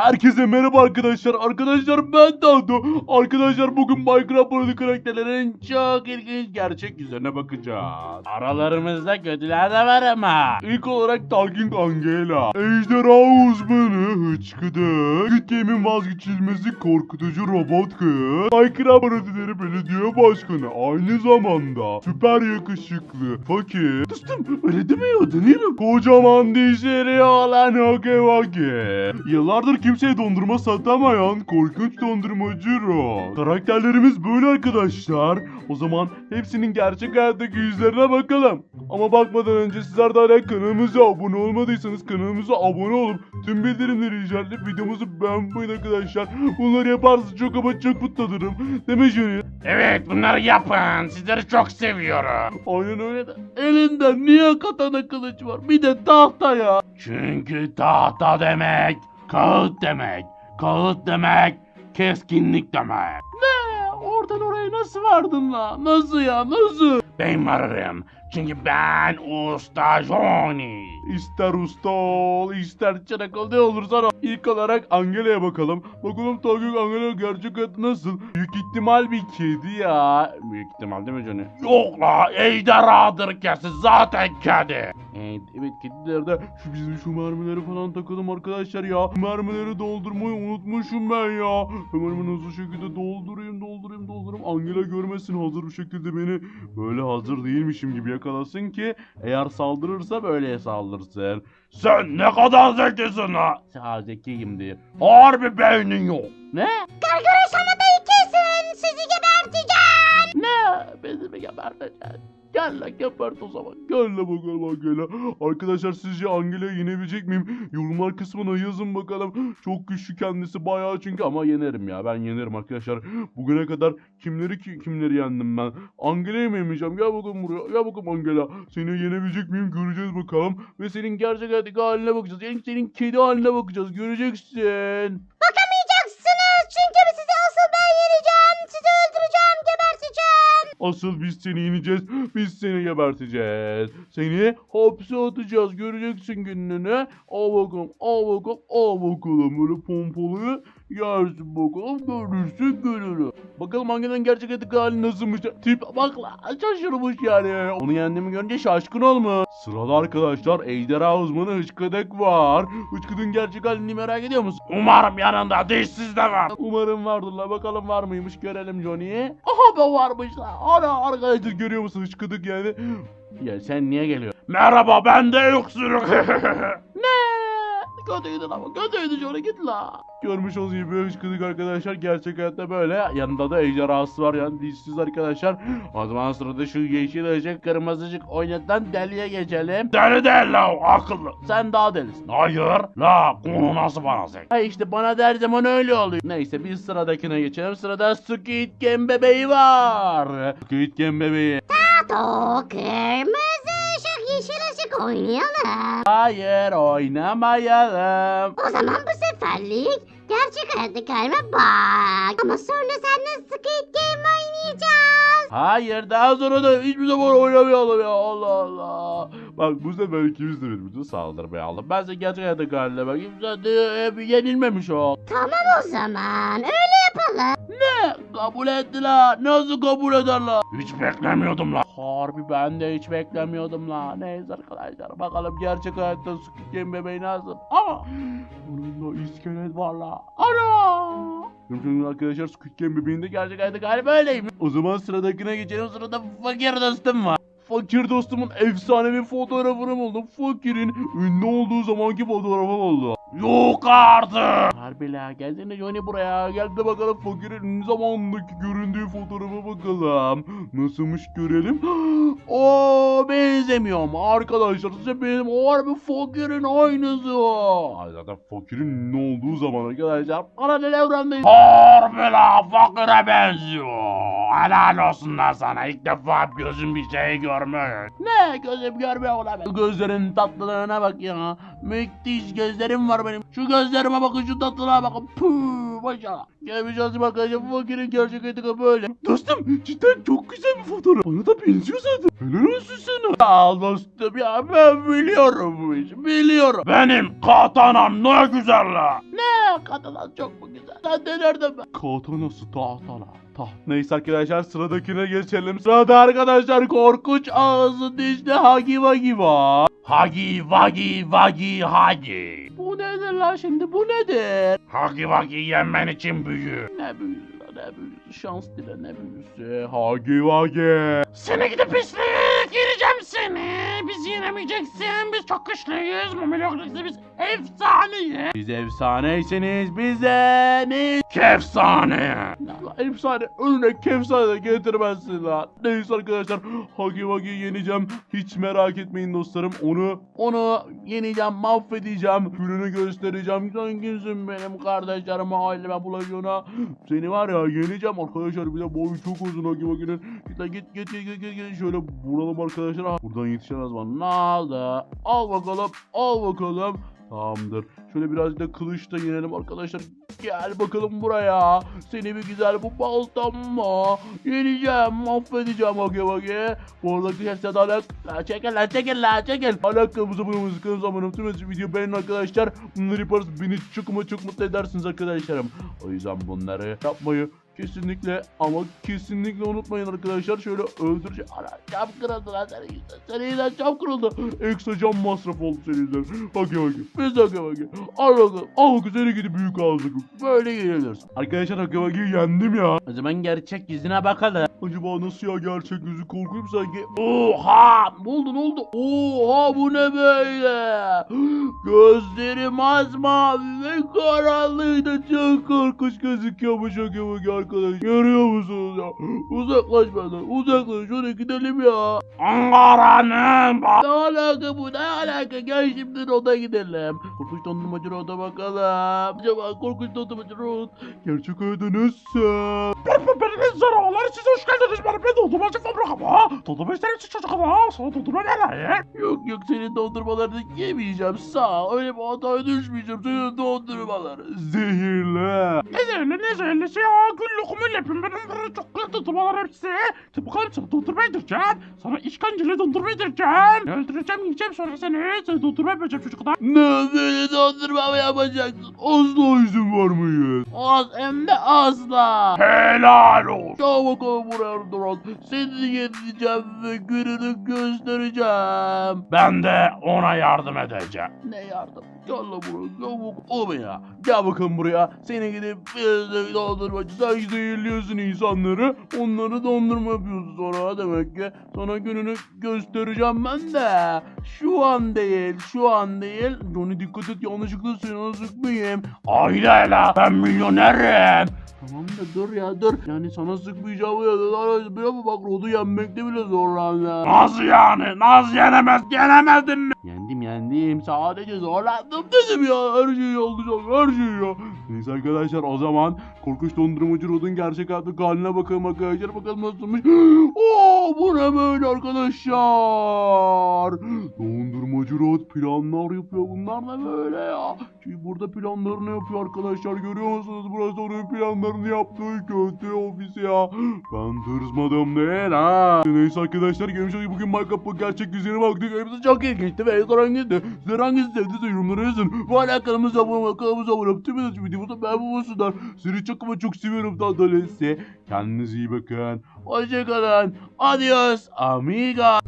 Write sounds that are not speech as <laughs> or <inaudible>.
Herkese merhaba arkadaşlar. Arkadaşlar ben Dado. Arkadaşlar bugün Minecraft oyunu karakterlerin çok ilginç gerçek yüzlerine bakacağız. Aralarımızda kötüler de var ama. İlk olarak Talking Angela, Ejderha Uzmanı Hıçkıdı, Game'in vazgeçilmezi korkutucu robot kız, Minecraft Parodileri Belediye Başkanı, aynı zamanda süper yakışıklı, fakir, dostum öyle ya tanıyorum. Kocaman dişleri olan Hoke Wake. Yıllardır kimseye dondurma satamayan korkunç dondurmacı Ro. Karakterlerimiz böyle arkadaşlar. O zaman hepsinin gerçek hayattaki yüzlerine bakalım. Ama bakmadan önce sizler de hala kanalımıza abone olmadıysanız kanalımıza abone olup tüm bildirimleri işaretleyip videomuzu beğenmeyin arkadaşlar. Bunları yaparsanız çok ama çok mutlu olurum. Değil mi Junior? Evet bunları yapın. Sizleri çok seviyorum. Aynen öyle de. Elinde niye katana kılıç var? Bir de tahta ya. Çünkü tahta demek kağıt demek. Kağıt demek keskinlik demek. Ne? Oradan oraya nasıl vardın la? Nasıl ya? Nasıl? Ben varırım. Çünkü ben Usta Johnny. İster usta ol, ister çırak ol ne olursan ol. İlk olarak Angela'ya bakalım. Bakalım Tagük Angela gerçek adı nasıl? Büyük ihtimal bir kedi ya. Büyük ihtimal değil mi Johnny? Yok la ejderhadır kesin zaten kedi. Evet, evet kedilerde şu bizim şu mermileri falan takalım arkadaşlar ya. Mermileri doldurmayı unutmuşum ben ya. Hemen hemen hızlı şekilde doldurayım doldurayım doldurayım. Angela görmesin hazır bir şekilde beni böyle hazır değilmişim gibi yakalasın ki eğer saldırırsa böyle saldırsın. Sen ne kadar zekisin la. Sağ zekiyim diye. Harbi beynin yok. Ne? Gargara sana da kesin. Sizi geberteceğim. Ne? Beni mi geberteceksin? Gel lan gebert o zaman. Gel lan bakalım Angela. Arkadaşlar sizce Angela'yı yenebilecek miyim? Yorumlar kısmına yazın bakalım. Çok güçlü kendisi bayağı çünkü ama yenerim ya. Ben yenerim arkadaşlar. Bugüne kadar kimleri ki- kimleri yendim ben? Angela'yı mı yeneceğim? Gel bakalım buraya. Gel bakalım Angela. Seni yenebilecek miyim? Göreceğiz bakalım. Ve senin gerçek hayattaki haline bakacağız. Yani senin kedi haline bakacağız. Göreceksin. Bakamayacaksınız. Asıl biz seni yeneceğiz. Biz seni geberteceğiz. Seni hapse atacağız. Göreceksin gününü. Al bakalım. Al bakalım. Al bakalım. Böyle pompalı yersin bakalım. Görürsün gününü. Bakalım hangiden gerçek etik hali nasılmış. Tip bak la şaşırmış yani. Onu yendiğimi görünce şaşkın olmuş. Sırada arkadaşlar ejderha uzmanı Hıçkıdık var. Hıçkıdık'ın gerçek halini merak ediyor musun? Umarım yanında dişsiz de var. Umarım vardır la bakalım var mıymış görelim Johnny. Aha da varmış la. Ana arkadaşlar görüyor musun hıçkıdık yani. Ya sen niye geliyorsun? Merhaba ben de öksürük. <laughs> Ne? Kötüydü ama kötüydü Johnny git la. Görmüş olduğunuz gibi hıçkıdık arkadaşlar gerçek hayatta böyle. Yanında da ejderhası var yani dişsiz arkadaşlar. O zaman sırada şu yeşil ışık kırmızıcık oynatan deliye geçelim. Deli değil la akıllı. Sen daha delisin. Hayır la konu nasıl bana zek? Ha işte bana da her zaman öyle oluyor. Neyse biz sıradakine geçelim. Sırada Squid Game bebeği var. Squid Game bebeği. Tato kırmızı ışık oynayalım. Hayır oynamayalım. O zaman bu seferlik gerçek hayattaki halime bak. Ama sonra seninle Squid Game oynayacağız. Hayır daha sonra da hiçbir zaman oynamayalım ya Allah Allah. Bak bu sefer ikimiz de birbirimize saldırmayalım. Ben size gerçek hayattaki haline bakayım. Sen de hep yenilmemiş ol. Tamam o zaman öyle yapalım. Ne? Kabul ettiler. Nasıl kabul ederler? Hiç beklemiyordum la. Harbi ben de hiç beklemiyordum la. Neyse arkadaşlar bakalım gerçek hayatta Squid Game bebeği nasıl? Ama bunun da iskelet var la. Ana! Şimdi arkadaşlar Squid Game bebeğinde gerçek hayatta galiba böyleyim. O zaman sıradakine geçelim. Sırada fakir dostum var. Fakir dostumun efsanevi fotoğrafını buldum. Fakirin ünlü olduğu zamanki fotoğrafı oldu. Yok artık. Harbi la gelsene Johnny buraya. Gel de bakalım fakirin zamandaki göründüğü fotoğrafa bakalım. Nasılmış görelim. <gasps> Oo benzemiyorum arkadaşlar. Size benim o harbi fakirin aynısı. Ay zaten fakirin ünlü olduğu zaman arkadaşlar. Paralel evrendeyiz. Harbi la fakire benziyor. Helal olsun lan sana. İlk defa gözüm bir şey görmüş. Ne gözüm görmüyor ben. Gözlerin tatlılığına bak ya. Müthiş gözlerim var benim. Şu gözlerime bakın şu tatlılığa bakın. Puh. Başa. Gelmiş hadi arkadaşlar bu fakirin gerçek etika böyle. Dostum cidden çok güzel bir fotoğraf. Bana da benziyor zaten. Helal olsun sana. Al dostum ya ben biliyorum bu işi biliyorum. Benim katanam ne güzel la. Ne katanan çok mu güzel. Sen de nereden ben? Katanası tahtana. Taht. Neyse arkadaşlar sıradakine geçelim. Sırada arkadaşlar korkunç ağzı dişli Hagi Vagi var. Hagi vagi vagi hagi. Bu nedir la şimdi bu nedir? Hagi vagi yemen için büyü. Ne büyüsü la ne büyüsü şans dile ne büyüsü. Hagi Vagi. Seni gidip pislik gireceğim seni. Biz yenemeyeceksin. Biz çok güçlüyüz. Mumilokluksuz biz efsaneyiz. Siz efsaneyseniz bize ne? Kefsane. La efsane önüne kefsane de getirmezsin la. Neyse arkadaşlar Hagi Vagi'yi yeneceğim. Hiç merak etmeyin dostlarım. Onu onu yeneceğim mahvedeceğim. Gününü göstereceğim. Sen kimsin benim kardeşlerim aileme bulaşığına. Seni var ya yeneceğim arkadaşlar. Bir de boyu çok uzun Hagi Vagi'nin. Git git git git git. Şöyle vuralım arkadaşlar. Ha, Buradan yetişemez bana. Oldu? Al bakalım. Al bakalım. Tamamdır. Şöyle biraz da kılıçla yenelim arkadaşlar. Gel bakalım buraya. Seni bir güzel bu baltamla yeneceğim, mahvedeceğim Hage Vage. Bu arada arkadaşlar da alak... La çekil la çekil la çekil. Alakamızı bulmamızı kanalımıza abone unutmayın. Video beğenin arkadaşlar. Bunları yaparız beni çok ama çok mutlu edersiniz arkadaşlarım. O yüzden bunları yapmayı kesinlikle ama kesinlikle unutmayın arkadaşlar. Şöyle öldüreceğim. Ana cam kırıldı lan senin yüzünden. Senin yüzünden cam kırıldı. Ekstra cam masraf oldu senin yüzünden. Hage Vage. Biz Hage Vage. Al bakalım. Al bakalım seni gidi büyük ağızlık. Böyle yenilirsin. Arkadaşlar Hage Vage'yi yendim ya. O zaman gerçek yüzüne bakalım. Acaba nasıl ya gerçek yüzü korkunç sanki. Oha! Ne oldu ne oldu? Oha bu ne böyle? Gözlerim masmavi ve karanlıydı. Çok korkunç gözüküyor bu Hage Vage arkadaş. Görüyor musunuz ya? Uzaklaş benden uzaklaş şöyle gidelim ya. Ankara'nın Ne alaka bu ne alaka gel şimdi roda gidelim. Korkunç dondurmacı roda bakalım. Acaba korkunç dondurmacı rod gerçek hayatta nasıl? Benim zararlar siz hoş geldiniz benim ben dondurmacı fabrikama. Dondurma isterim siz çocuk ama sana dondurma ne lan? Yok yok senin dondurmalarını yemeyeceğim sağ ol. Öyle bir hataya düşmeyeceğim senin dondurmaları. Zehirli. Ne zehirli ne zehirlisi ya? Gül lokumu yapayım benim böyle çok güzel dondurmalar hepsi. Tıp bakalım sana dondurma yedireceğim. Sana işkenceli dondurma yedireceğim. Öldüreceğim yiyeceğim sonra seni. Seni dondurma yapacağım çocuklar. Ne beni dondurma mı yapacaksın? Asla izin vermeyiz. Az hem de asla. Helal olsun. Gel bakalım buraya Duran. Seni yeneceğim ve gününü göstereceğim. Ben de ona yardım edeceğim. Ne yardım? Gel lan buraya. Gel bak. Oğlum ya. Gel bakalım buraya. Seni gidip bir dondurmacı. Sen zehirliyorsun insanları. Onları dondurma yapıyorsun sonra demek ki. Sana gününü göstereceğim ben de. Şu an değil. Şu an değil. Johnny dikkat et yanlışlıkla seni sıkmayayım. Aileyle ben milyonerim. Tamam da dur ya dur. Yani sana sıkmayacağım ya. Biliyor musun bak Rod'u yenmekte bile zorlandım. Nasıl yani? Nasıl yenemez? Yenemedin mi? Yendim yendim. Sadece zorlandım dedim ya. Her şey olacak her şey ya. Neyse arkadaşlar o zaman korkunç dondurmacı Rod'un gerçek hayattaki haline bakalım arkadaşlar. Bakalım nasılmış. <gasps> Oo bu ne böyle arkadaşlar. Dondurmacı Rod planlar yapıyor. Bunlar ne böyle ya? Şimdi burada planlarını yapıyor arkadaşlar. Görüyor musunuz? Burası onun planlarını yaptığı kötü ofis ya. Ben tırsmadım değil ha. Neyse arkadaşlar gelmiş. Bugün Minecraft'ın gerçek yüzüne baktık. Hepsi çok ilginçti ve ekran gitti. Sizler hangisi sevdiyse yorumlara yazın. Bu arada kanalımıza abone olmayı, kanalımıza abone tüm videomuzu videomuzu beğenmeyi Sizi çok ama çok seviyorum tatlıysa. Kendinize iyi bakın. Hoşçakalın. Adios amiga.